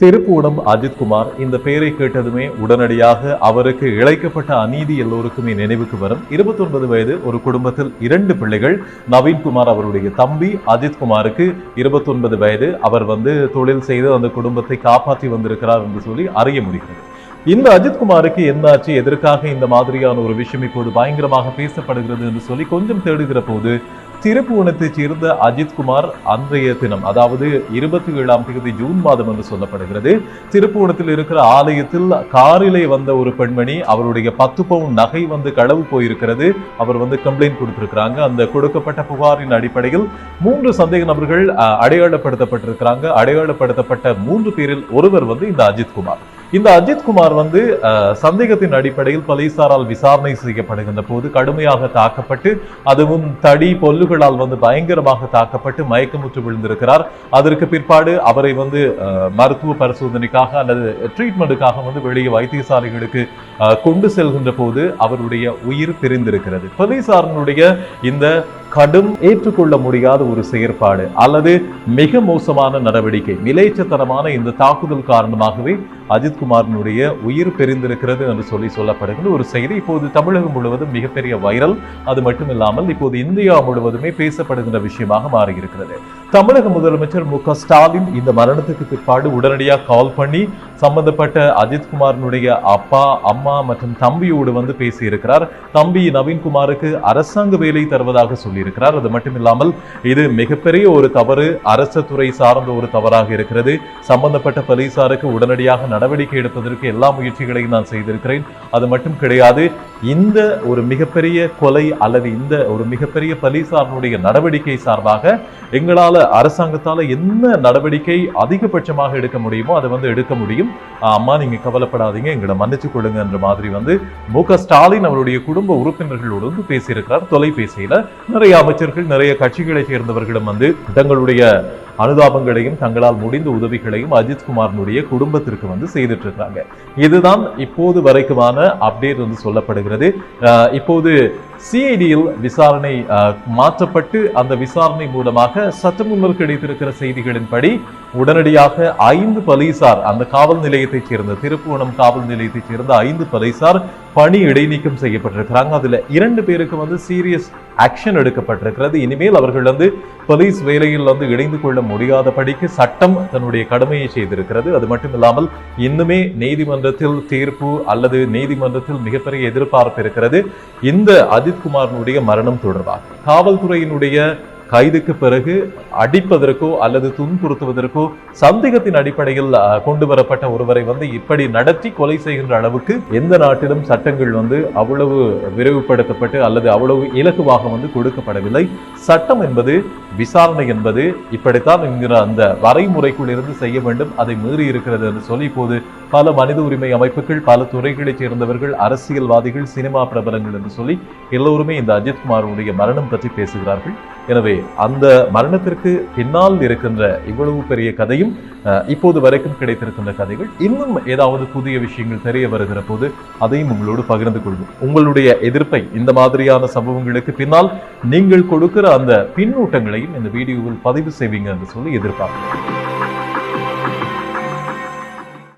திருப்பூடம் அஜித்குமார் இந்த பெயரை கேட்டதுமே உடனடியாக அவருக்கு இழைக்கப்பட்ட அநீதி எல்லோருக்குமே நினைவுக்கு வரும். 29 வயது ஒரு குடும்பத்தில் இரண்டு பிள்ளைகள். நவீன்குமார் அவருடைய தம்பி அஜித்குமாருக்கு 29 வயது. அவர் வந்து தொழில் செய்து அந்த குடும்பத்தை காப்பாற்றி வந்திருக்கிறார் என்று சொல்லி அறிய முடிகிறது. இந்த அஜித்குமாருக்கு என்னாச்சு? எதற்காக இந்த மாதிரியான ஒரு விஷயம் இப்போது பயங்கரமாக பேசப்படுகிறது என்று சொல்லி கொஞ்சம் தேடுகிற போது திருப்புவனத்தைச் சேர்ந்த அஜித்குமார் அன்றைய தினம் அதாவது இருபத்தி ஏழாம் தேதி ஜூன் மாதம் என்று சொல்லப்படுகிறது. திருப்புவனத்தில் இருக்கிற ஆலயத்தில் காரிலே வந்த ஒரு பெண்மணி அவருடைய பத்து பவுன் நகை வந்து களவு போயிருக்கிறது. அவர் வந்து கம்ப்ளைண்ட் கொடுத்திருக்கிறாங்க. அந்த கொடுக்கப்பட்ட புகாரின் அடிப்படையில் மூன்று சந்தேக நபர்கள் அஹ், அடையாளப்படுத்தப்பட்டிருக்கிறாங்க. அடையாளப்படுத்தப்பட்ட மூன்று பேரில் ஒருவர் வந்து இந்த அஜித்குமார் இந்த அஜித்குமார் வந்து சந்தேகத்தின் அடிப்படையில் போலீசாரால் விசாரணை செய்யப்படுகின்ற போது கடுமையாக தாக்கப்பட்டு அதுவும் தடி பொல்லுகளால் வந்து பயங்கரமாக தாக்கப்பட்டு மயக்கமுற்று விழுந்திருக்கிறார். அதற்கு பிற்பாடு அவரை வந்து மருத்துவ பரிசோதனைக்காக அல்லது ட்ரீட்மெண்ட்டுக்காக வந்து வெளியே வைத்தியசாலைகளுக்கு கொண்டு செல்கின்ற போது அவருடைய உயிர் பிரிந்திருக்கிறது. போலீசாரனுடைய இந்த கடும் ஏற்றுக்கொள்ள முடியாத ஒரு செயற்பாடு அல்லது மிக மோசமான நடவடிக்கை. நிலையற்றத்தனமான இந்த தாக்குதல் காரணமாகவே அஜித்குமாரினுடைய உயிர் பெரிந்திருக்கிறது என்று சொல்லி சொல்லப்படுகிற ஒரு செய்தி. இப்போது தமிழகம் முழுவதும் மிகப்பெரிய வைரல். அது மட்டும் இல்லாமல் இப்போது இந்தியா முழுவதுமே பேசப்படுகின்ற விஷயமாக மாறியிருக்கிறது. தமிழக முதலமைச்சர் மு க ஸ்டாலின் இந்த மரணத்துக்கு பிற்பாடு உடனடியாக கால் பண்ணி சம்பந்தப்பட்ட அஜித்குமாரினுடைய அப்பா அம்மா மற்றும் தம்பியோடு வந்து பேசியிருக்கிறார். தம்பி நவீன்குமாருக்கு அரசாங்க வேலை தருவதாக சொல்லியிருக்கிறார். அது மட்டும் இல்லாமல் இது மிகப்பெரிய ஒரு தவறு அரசு துறை சார்ந்த ஒரு தவறாக இருக்கிறது. சம்பந்தப்பட்ட போலீசாருக்கு உடனடியாக நடவடிக்கை எடுப்பதற்கு எல்லா முயற்சிகளையும் நான் செய்திருக்கிறேன். அது மட்டும் கிடையாது இந்த ஒரு மிகப்பெரிய கொலை அல்லது இந்த ஒரு மிகப்பெரிய போலீசாரனுடைய நடவடிக்கை சார்பாக எங்களால் அரசாங்கத்தால் என்ன நடவடிக்கை அதிகபட்சமாக எடுக்க முடியுமோ அதை வந்து எடுக்க முடியும். ஆஹ் அம்மா நீங்க கவலைப்படாதீங்க. எங்களை மன்னிச்சு கொள்ளுங்கன்ற மாதிரி வந்து மு. க. ஸ்டாலின் அவருடைய குடும்ப உறுப்பினர்களோடு வந்து பேசியிருக்கிறார். தொலைபேசியில நிறைய அமைச்சர்கள் நிறைய கட்சிகளை சேர்ந்தவர்களும் வந்து தங்களுடைய அனுதாபங்களையும் தங்களால் முடிந்த உதவிகளையும் அஜித்குமாரினுடைய குடும்பத்திற்கு வந்து செய்துட்டு இருக்காங்க இதுதான் இப்போது வரைக்குமான அப்டேட் வந்து சொல்லப்படுகிறது. இப்போது சிஐடியில் விசாரணை மாற்றப்பட்டு அந்த விசாரணை மூலமாக சற்று முன்னர் கிடைத்திருக்கிற செய்திகளின்படி உடனடியாக ஐந்து போலீசார் அந்த காவல் நிலையத்தைச் சேர்ந்த திருப்புவனம் காவல் நிலையத்தைச் சேர்ந்த ஐந்து போலீசார் பணி இடைநீக்கம் செய்யப்பட்டிருக்கிறாங்க. அதில் இரண்டு பேருக்கு வந்து சீரியஸ் ஆக்ஷன் எடுக்கப்பட்டிருக்கிறது. இனிமேல் அவர்கள் வந்து போலீஸ் வேலையில் வந்து இணைந்து கொள்ள முடியாதபடிக்கு சட்டம் தன்னுடைய கடமையை செய்திருக்கிறது. அது மட்டும் இல்லாமல் இன்னுமே நீதிமன்றத்தில் தீர்ப்பு அல்லது நீதிமன்றத்தில் மிகப்பெரிய எதிர்பார்ப்பு இருக்கிறது. இந்த அஜித்குமாரனுடைய மரணம் தொடர்பாக காவல்துறையினுடைய கைதுக்கு பிறகு அடிப்பதற்கோ அல்லது துன்புறுத்துவதற்கோ சந்தேகத்தின் அடிப்படையில் கொண்டு வரப்பட்ட ஒருவரை வந்து இப்படி நடத்தி கொலை செய்கின்ற அளவுக்கு எந்த நாட்டிலும் சட்டங்கள் வந்து அவ்வளவு விரைவுபடுத்தப்பட்டு அல்லது அவ்வளவு இலகுவாக வந்து கொடுக்கப்படவில்லை. சட்டம் என்பது விசாரணை என்பது இப்படித்தான் என்கிற அந்த வரைமுறைக்குள் இருந்து செய்ய வேண்டும் அதை மீறி இருக்கிறது என்று சொல்லி இப்போது பல மனித உரிமை அமைப்புகள் பல துறைகளைச் சேர்ந்தவர்கள் அரசியல்வாதிகள் சினிமா பிரபலங்கள் என்று சொல்லி எல்லோருமே இந்த அஜித்குமாருடைய மரணம் பற்றி பேசுகிறார்கள். எனவே அந்த மரணத்திற்கு பின்னால் இருக்கின்ற இவ்வளவு பெரிய கதையும் அஹ், இப்போது வரைக்கும் கிடைத்திருக்கின்ற கதைகள் இன்னும் ஏதாவது புதிய விஷயங்கள் தெரிய வருகிற போது அதையும் உங்களோடு பகிர்ந்து கொள்வோம். உங்களுடைய எதிர்ப்பை இந்த மாதிரியான சம்பவங்களுக்கு பின்னால் நீங்கள் கொடுக்கிற அந்த பின்னூட்டங்களையும் இந்த வீடியோவில் பதிவு செய்வீங்க என்று சொல்லி எதிர்பார்க்கிறேன்.